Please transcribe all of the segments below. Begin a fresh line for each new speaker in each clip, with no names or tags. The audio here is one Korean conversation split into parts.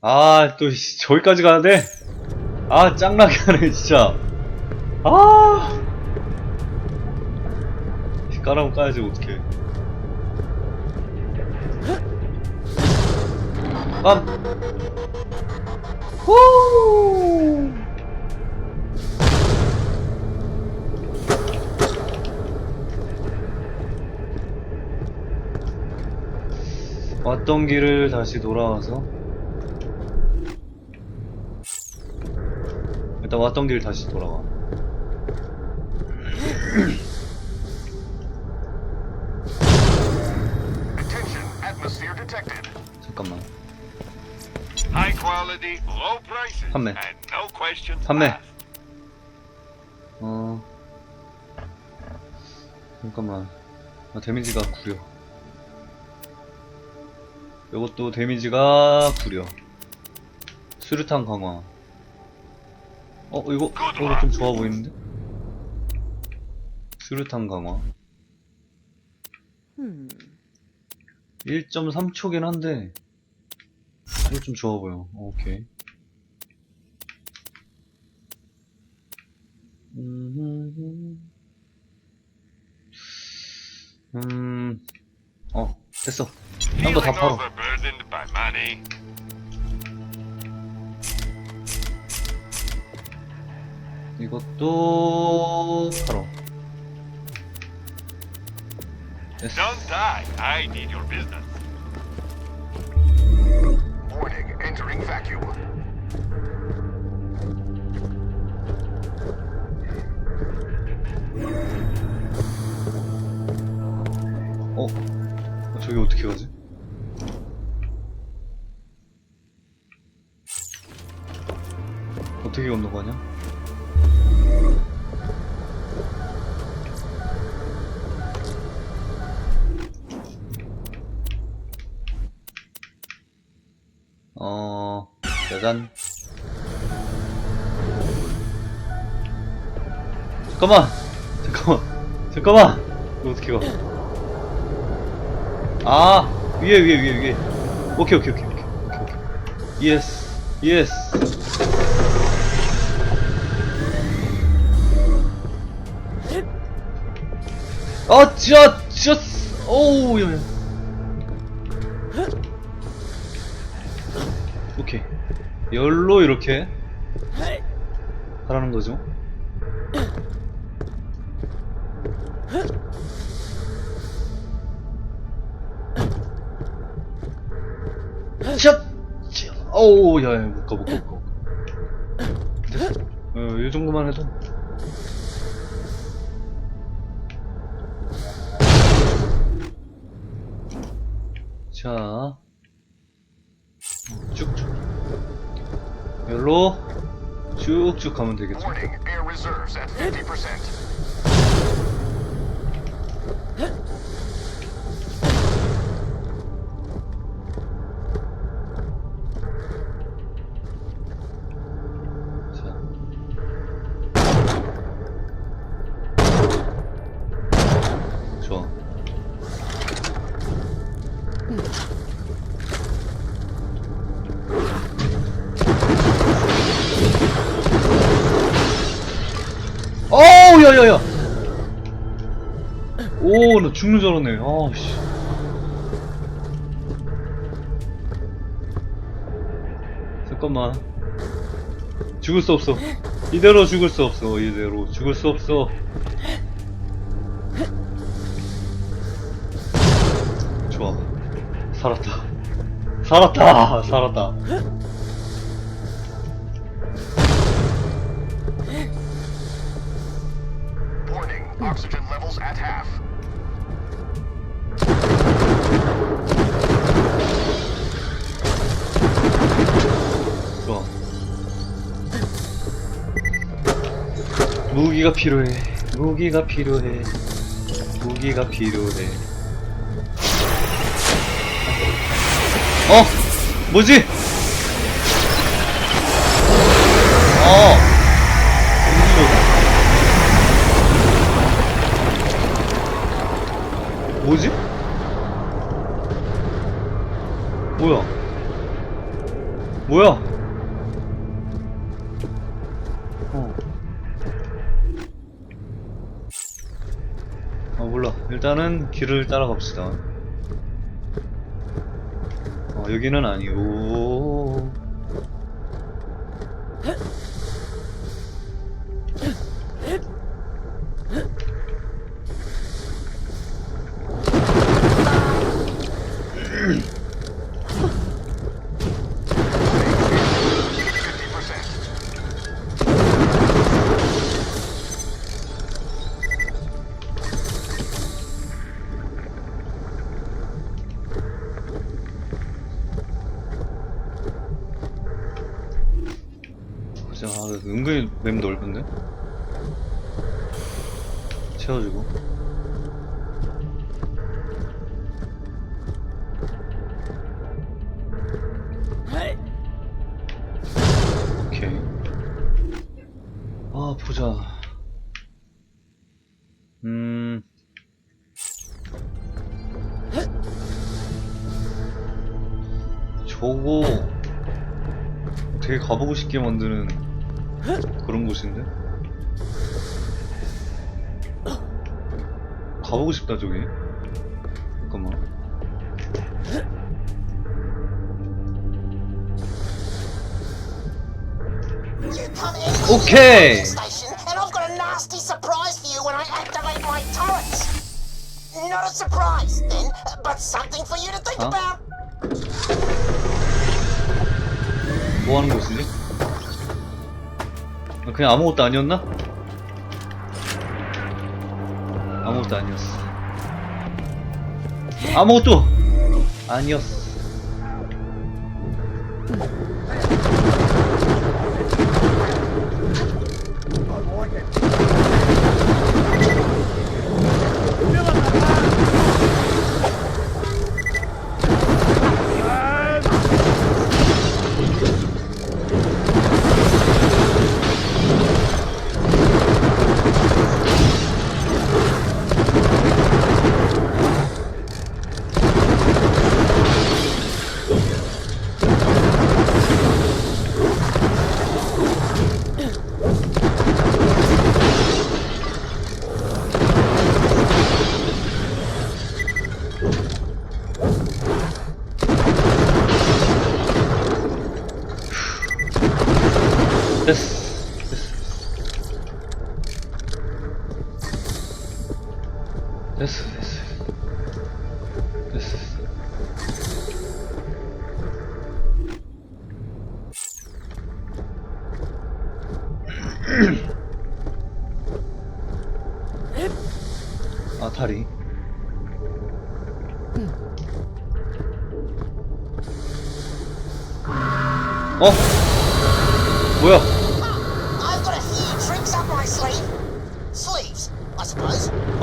아, 또, 씨, 저기까지 돼? 아, 짱나게 하네, 진짜. 아! 까라면 까야지, 어떡해. 빰! 후! 왔던 길을 다시 돌아와서 일단 왔던 길 다시
detected.
잠깐만 판매. 판매. 어 잠깐만 아, 데미지가 구려 이것도 데미지가 구려 수류탄 강화 어 이거 이거 좀 좋아 보이는데? 수류탄 강화. 1.3초긴 한데 이거 좀 좋아 보여. 어, 오케이. 음, 어, 됐어. 딴거다
Feeling
팔어. 이것도 팔어. 됐어.
Don't die. I need your business. Warning, entering vacuum.
어? 어, 저기 어떻게 가지? 어떻게 건너가냐? 짜잔. 잠깐만! 잠깐만! 잠깐만! 이거 어떻게 가? 아 위에 위에 위에 위에 오케이 오케이 오케이 오케이 오케이 예스 예스 아 진짜 진짜 오우 야야 열로 이렇게 하라는 거죠 샷! 어우, 야, 야, 못 가, 못 가, 못 가. 어, 이 정도만 해도. 자. 열로 쭉쭉 가면 되겠죠. 야, 야, 야! 오, 나 죽는 줄 알았네. 아우, 씨. 잠깐만. 죽을 수 없어. 이대로 죽을 수 없어. 이대로 죽을 수 없어. 좋아. 살았다. 살았다. 살았다. 무기가 필요해. 무기가 필요해. 무기가 필요해. 어? 뭐지? 어. 뭐지? 뭐야? 뭐야? 길을 따라갑시다. 어, 여기는 아니고. 저거 되게 가보고 싶게 만드는 그런 곳인데? 가보고 싶다 저기 잠깐만 오케이.
Not a surprise, then, but something for you to think about.
뭐 하는 곳이지? 아, 그냥 아무것도 아니었나? 아무것도 아니었어 아무것도 아니었어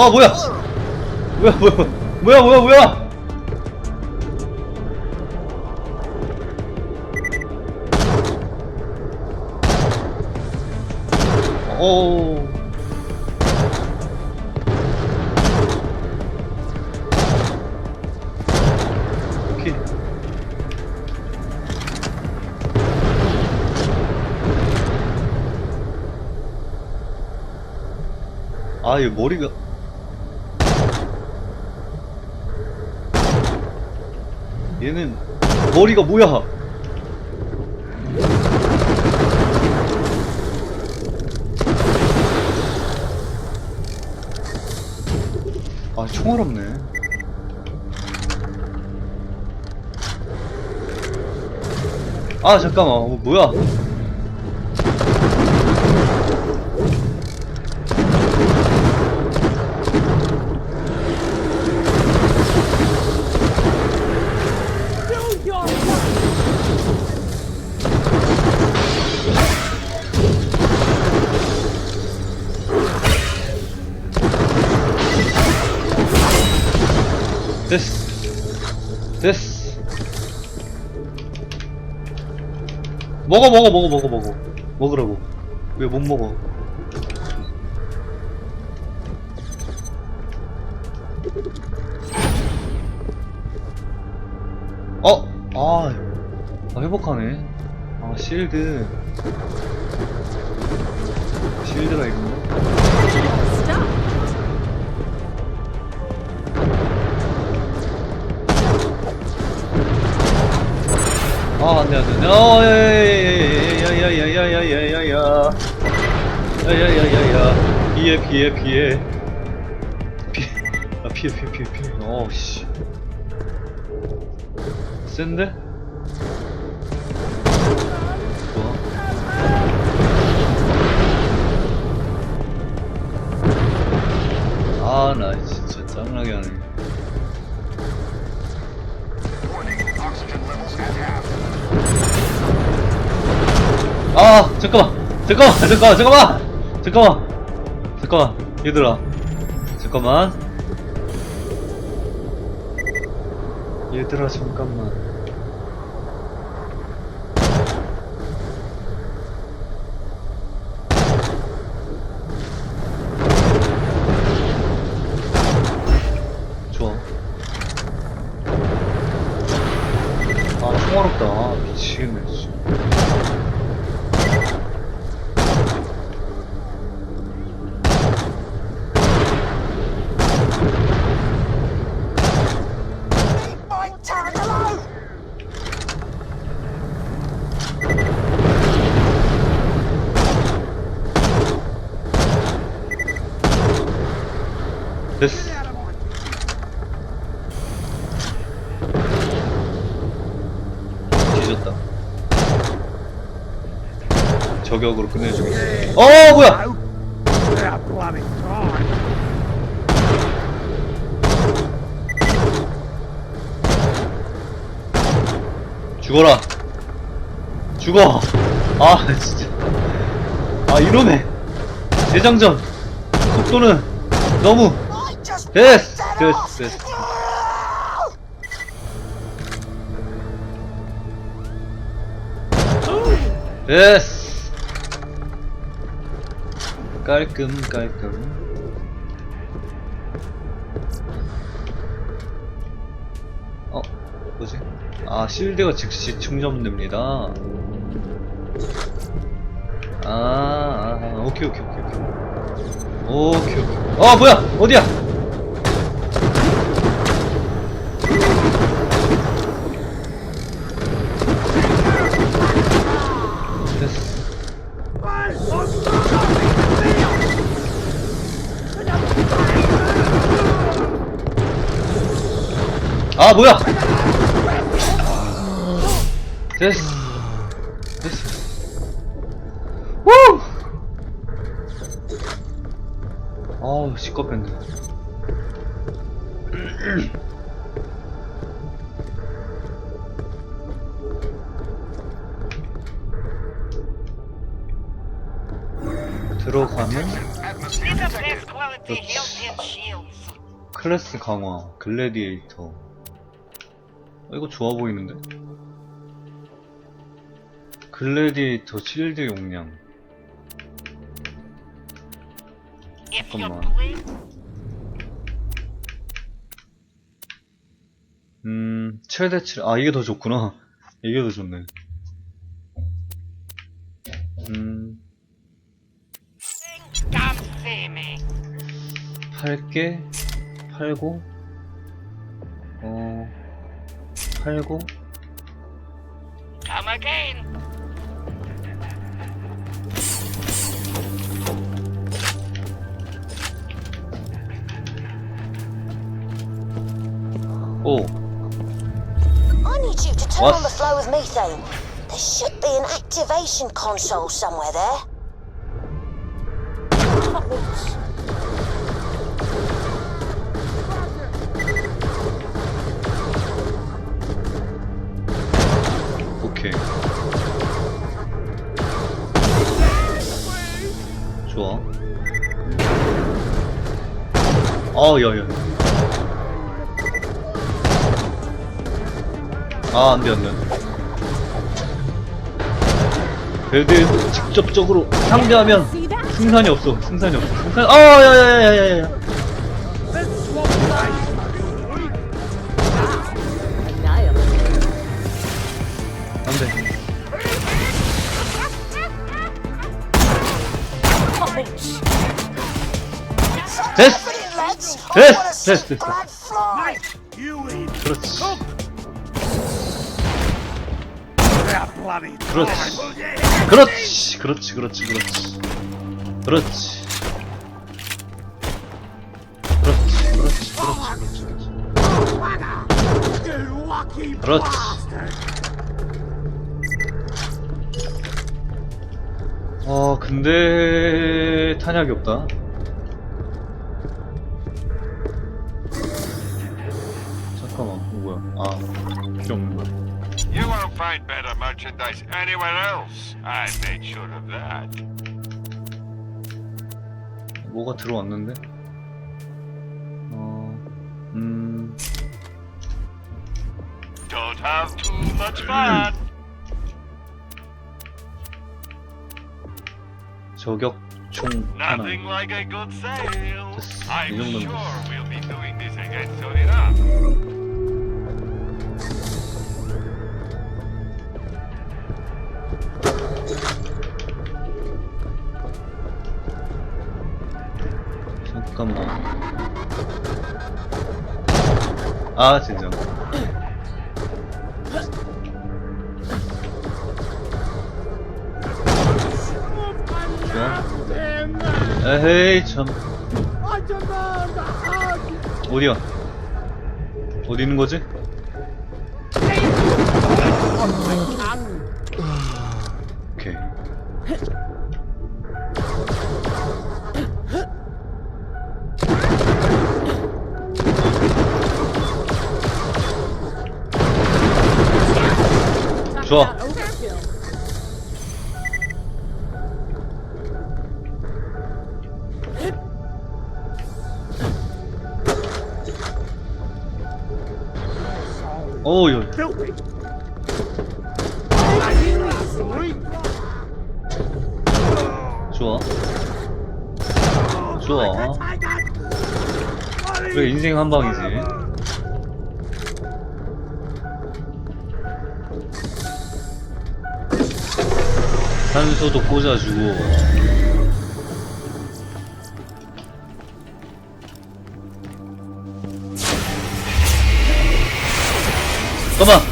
아 뭐야? 뭐야 뭐야 뭐야 뭐야 뭐야? 오. 오케이. 아, 얘 머리가. 얘는 머리가 뭐야? 아, 총알 없네. 아, 잠깐만. 어, 뭐야? 먹어, 먹어, 먹어, 먹어, 먹어. 먹으라고. 왜 못 먹어? 어? 아, 아 회복하네. 아, 실드. 실드가 있구나. 아, 안 돼, 안 돼. 어, 야, 야, 야, 야, 야, 야, 야, 야, 야, 야, 야. 야, 야, 야, 야, 야. 피해, 피해, 피해. 피해. 아, 피해, 피해, 피해, 피해. 어, 씨. 센데? 좋아. 아, 나 진짜 짜증나게 하네. 아 잠깐만. 잠깐만. 잠깐만. 잠깐만. 잠깐만. 잠깐만. 얘들아. 잠깐만. 얘들아 잠깐만 좋아 아 총알없다 아, 미치겠네 진짜
Leave my turret alone!
됐어. 뒤졌다. 저격으로 끝내주겠어. 어, 뭐야! 죽어라. 죽어. 아, 진짜. 아, 이놈의. 대장전. 속도는 너무. 됐어. 됐어. 됐어. 됐어. 깔끔, 깔끔. 어, 뭐지? 아, 실드가 즉시 충전됩니다. 아, 아, 아, 오케이, 오케이, 오케이, 오케이. 오케이, 오케이. 어, 뭐야! 어디야! 아 뭐야 됐어 됐어 우 아우 시끄럽네 들어가면. 클래스 강화, 글래디에이터. 어, 이거 좋아 보이는데? 글래디에이터 실드 용량.
Please.
음, 최대 7, 아, 이게 더 좋구나. 이게 더 좋네. 음,
Come see me.
8개, 팔고, 어, 팔고,
Come again.
오,
I need you to turn
What?
on the flow of methane. There should be an activation console somewhere there.
좋아. 아, 야, 야. 아, 안 돼, 안 돼, 안 돼. 배드에서 직접적으로 상대하면? 승산이 없어, 승산이 없어. 승산, 아, 야, 야, 야, 야, 야, 야.
You eat
그렇지 그렇지. 그렇지 그렇지 그렇지 그렇지 그렇지 그렇지 그렇지 그렇지 그렇지 그렇지. 어 근데 탄약이 없다 아 거야
You won't find better merchandise anywhere else. I made sure of that.
뭐가 들어왔는데 어 음
Don't have too much fun.
저격총 하나
Nothing like a good sale. I'm
이 정도면
sure we'll be doing this again soon enough.
잠깐만. 아 진짜. 에헤이 참. 어디야? 어디 있는 거지? 좋아. 어우 야. 좋아 좋아. 그래 인생 한 방이지 산소도 꽂아주고. 잠깐만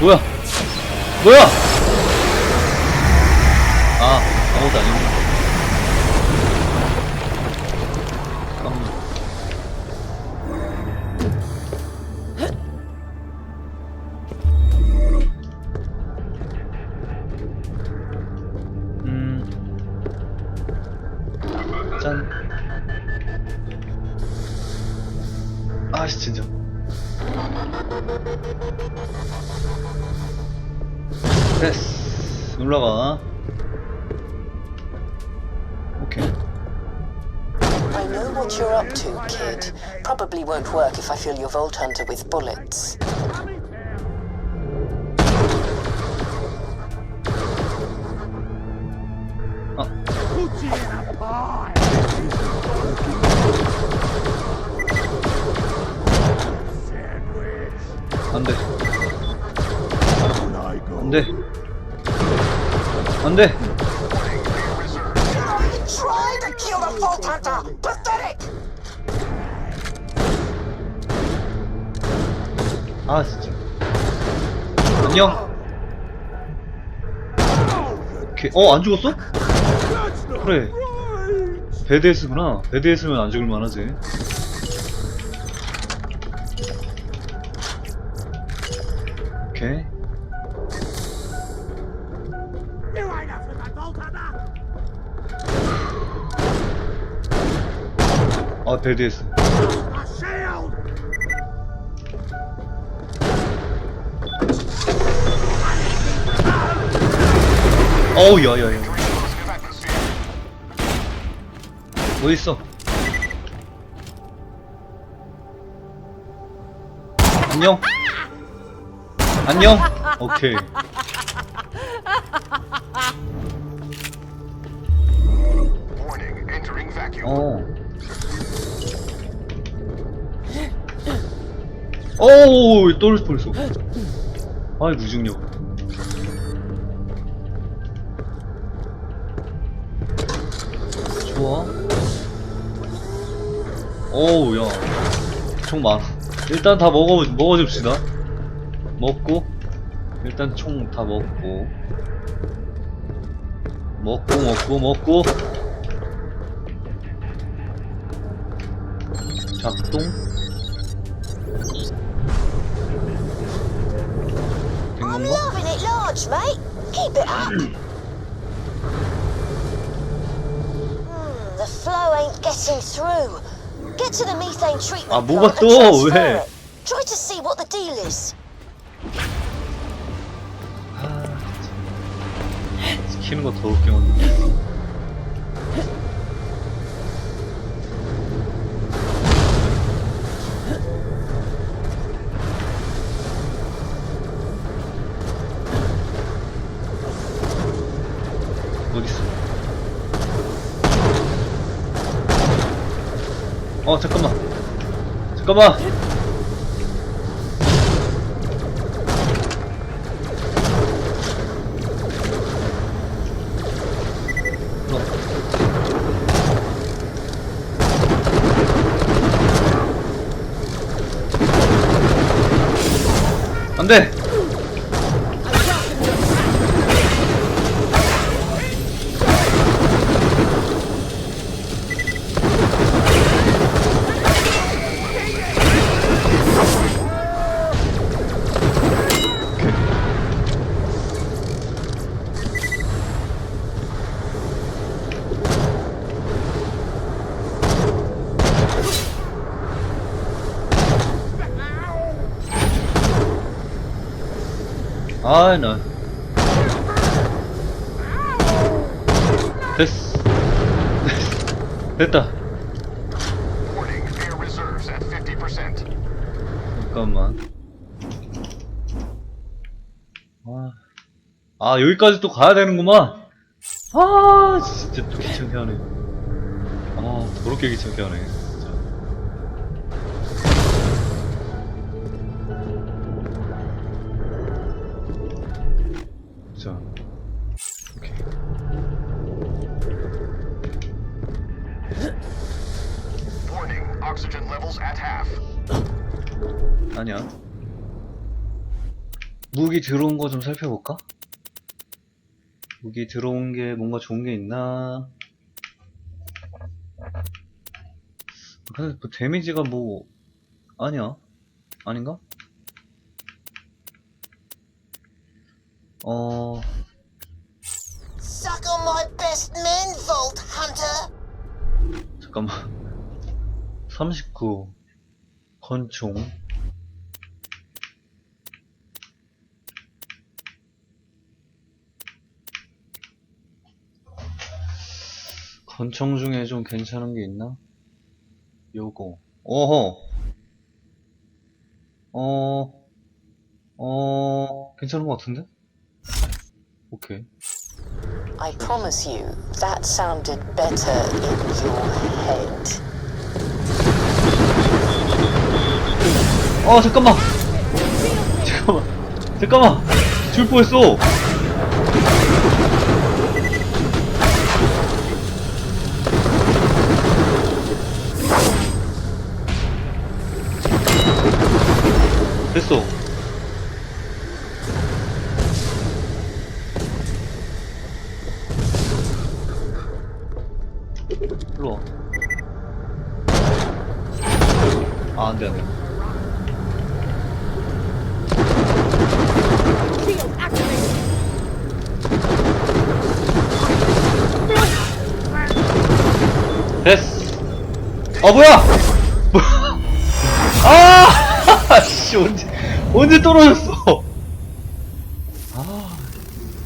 뭐야? 뭐야? 아 아무것도 아니네
kid. Probably won't work if I fill your Volt Hunter with bullets.
Under. Under. Under.
아, 진짜. 안녕. 오케이. 어, 안 죽었어? 그래. 배드에스구나. 배드에스면 안 죽을 만 하지. 오케이. 아, 배드에스. 어우, 야, 야, 야. 어딨어? 안녕? 안녕? 오케이. 어. 어우, 떨어질 뻔했어. 아이, 무중력. 좋아. 어우, 야. 총 많아. 일단 다 먹어, 먹어줍시다. 먹고, 일단 총 다 먹고. 먹고, 먹고, 먹고. 작동. 된 건가?
the flow ain't getting through. Get to the methane treatment
아, 뭐가
plant
또?
and transfer
왜?
it. Try to see what the deal is.
시키는 거 더 웃겨. 어, 잠깐만. 잠깐만! 너. 안 돼! 됐다.
Warning, air reserves at 50%.
잠깐만. 아, 아 여기까지 또 가야 되는구만. 아, 진짜 또 귀찮게 하네. 아, 더럽게 귀찮게 하네.
Levels at half.
아니야. 무기 들어온 거 좀 살펴볼까? 무기 들어온 게 뭔가 좋은 게 있나? 근데 뭐 데미지가 뭐 아니야? 아닌가? 어
Suck on my best men, Vault Hunter.
잠깐만 39 권총 권총 중에 좀 괜찮은 게 있나? 요거 어허 어... 어... 괜찮은 것 같은데? 오케이
I promise you, that sounded better in your head.
어 잠깐만. 잠깐만. 잠깐만. 줄 뻔했어. 됐어 어 뭐야? 뭐야? 아! 씨 언제 언제 떨어졌어?